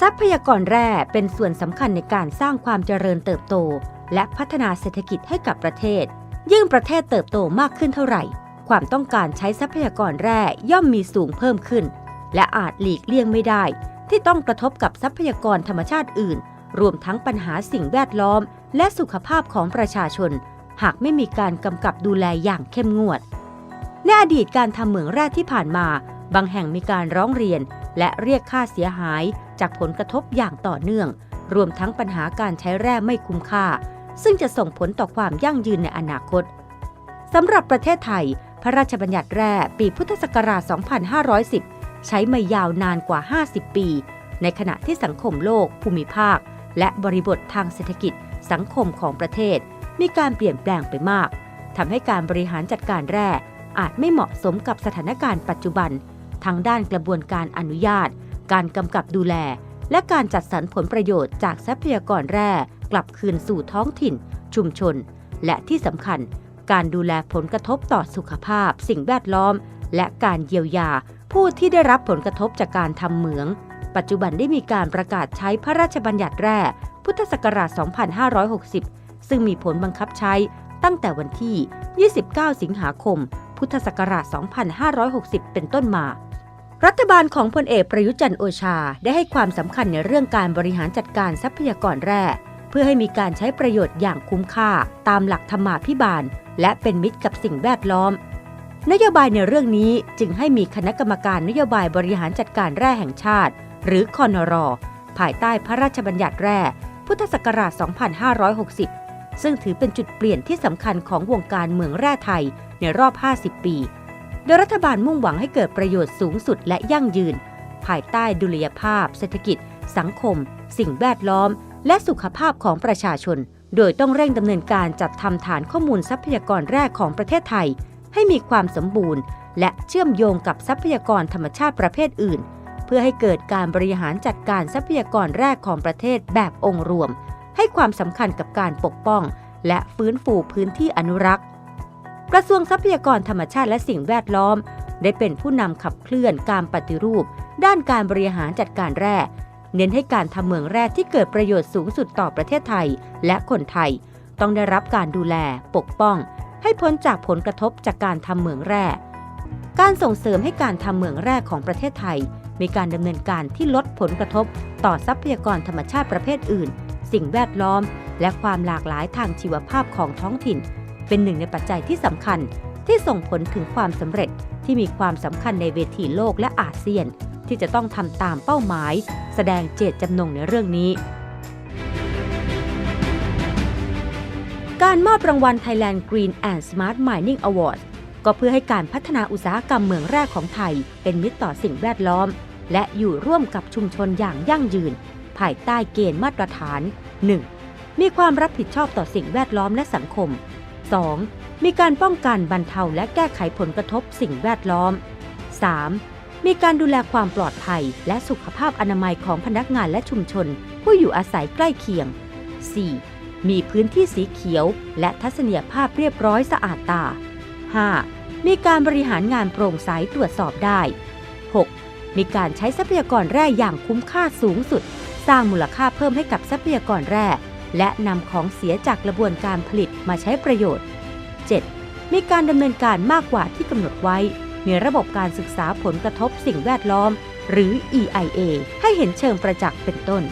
ทรัพยากรแร่เป็นส่วนสำคัญในการสร้างความเจริญเติบโต และพัฒนาเศรษฐกิจให้กับประเทศ ยิ่งประเทศเติบโตมากขึ้นเท่าไหร่ ความต้องการใช้ทรัพยากรแร่ย่อมมีสูงเพิ่มขึ้น และอาจหลีกเลี่ยงไม่ได้ ที่ต้องกระทบกับทรัพยากรธรรมชาติอื่น รวมทั้งปัญหาสิ่งแวดล้อม และสุขภาพของประชาชน หากไม่มีการกำกับดูแลอย่างเข้มงวดในอดีตการทำเหมืองแร่ที่ผ่านมา บางแห่งมีการร้องเรียน และเรียกค่าเสียหายจากผลกระทบอย่างต่อเนื่อง รวมทั้งปัญหาการใช้แร่ไม่คุ้มค่า ซึ่งจะส่งผลต่อความยั่งยืนในอนาคตสำหรับประเทศไทย พระราชบัญญัติแร่ปีพุทธศักราช 2510 ใช้มายาวนานกว่า 50 ปี ในขณะที่สังคมโลก ภูมิภาค และบริบททางเศรษฐกิจ สังคมของประเทศ มีการเปลี่ยนแปลงไปมากทำให้การบริหารจัดการแร่อาจไม่เหมาะสมกับสถานการณ์ปัจจุบัน ทั้งด้านกระบวนการอนุญาต การกำกับดูแล และการจัดสรรผลประโยชน์จากทรัพยากรแร่กลับคืนสู่ท้องถิ่น ชุมชน และที่สำคัญ การดูแลผลกระทบต่อสุขภาพ สิ่งแวดล้อม และการเยียวยา ผู้ที่ได้รับผลกระทบจากการทำเหมือง ปัจจุบันได้มีการประกาศใช้พระราชบัญญัติแร่พุทธศักราช 2560 ซึ่งมีผลบังคับใช้ตั้งแต่วันที่ 29 สิงหาคม พุทธศักราช 2560 เป็นต้นมา รัฐบาลของพลเอกประยุจันทร์โอชาได้ให้ความสำคัญในเรื่องการบริหารจัดการทรัพยากรแร่เพื่อให้มีการใช้ประโยชน์อย่างคุ้มค่าตามหลักธรรมาภิบาล และเป็นมิตรกับสิ่งแวดล้อม นโยบายในเรื่องนี้จึงให้มีคณะกรรมการนโยบายบริหารจัดการแร่แห่งชาติ หรือคอนรภายใต้พระราชบัญญัติแร่พุทธศักราช 2560 ซึ่งถือเป็นจุดเปลี่ยนที่สำคัญของวงการเมืองแร่ไทยในรอบ 50 ปี โดยรัฐบาลมุ่งหวังให้เกิดประโยชน์สูงสุดและยั่งยืน ภายใต้ดุลยภาพ เศรษฐกิจ สังคม สิ่งแวดล้อม และสุขภาพของประชาชน โดยต้องเร่งดำเนินการจัดทำฐานข้อมูลทรัพยากรแร่ของประเทศไทย ให้มีความสมบูรณ์ และเชื่อมโยงกับทรัพยากรธรรมชาติประเภทอื่น เพื่อให้เกิดการบริหารจัดการทรัพยากรแรกของประเทศแบบองค์รวม ให้ความสำคัญกับการปกป้อง และฟื้นฟูพื้นที่อนุรักษ์ กระทรวงทรัพยากรธรรมชาติและสิ่งแวดล้อม ได้เป็นผู้นำขับเคลื่อนการปฏิรูป ด้านการบริหารจัดการแร่ เน้นให้การทำเหมืองแร่ที่เกิดประโยชน์สูงสุดต่อประเทศไทยและคนไทย ต้องได้รับการดูแล ปกป้อง ให้พ้นจากผลกระทบจากการทำเหมืองแร่ การส่งเสริมให้การทำเหมืองแร่ของประเทศไทย มีการดำเนินการที่ลดผลกระทบ ต่อทรัพยากรธรรมชาติประเภทอื่น สิ่งแวดล้อม และความหลากหลายทางชีวภาพของท้องถิ่น เป็นหนึ่งในปัจจัยที่สำคัญที่ส่งผลถึงความสำเร็จที่มีความสำคัญในเวทีโลกและอาเซียน ที่จะต้องทำตามเป้าหมาย แสดงเจตจำนงในเรื่องนี้ การมอบรางวัล Thailand Green and Smart Mining Award ก็เพื่อให้การพัฒนาอุตสาหกรรมเมืองแร่ของไทย เป็นมิตรต่อสิ่งแวดล้อม และอยู่ร่วมกับชุมชนอย่างยั่งยืน ภายใต้เกณฑ์มาตรฐาน 1. มีความรับผิดชอบต่อสิ่งแวดล้อมและสังคม 2. มีการป้องกันบรรเทาและแก้ไขผลกระทบสิ่งแวดล้อม 3. มีการดูแลความปลอดภัย และสุขภาพอนามัยของพนักงานและชุมชน ผู้อยู่อาศัยใกล้เคียง 4. มีพื้นที่สีเขียว และทัศนียภาพเรียบร้อยสะอาดตา 5. มีการบริหารงานโปร่งใสตรวจสอบได้ 6. มีการใช้ทรัพยากรแร่อย่างคุ้มค่าสูงสุด สร้างมูลค่าเพิ่มให้กับทรัพยากรแร่ และนำของเสียจากกระบวนการผลิตมาใช้ประโยชน์ 7. มีการดำเนินการมากกว่าที่กำหนดไว้ มีระบบการศึกษาผลกระทบสิ่งแวดล้อม หรือ EIA ให้เห็นเชิงประจักษ์เป็นต้น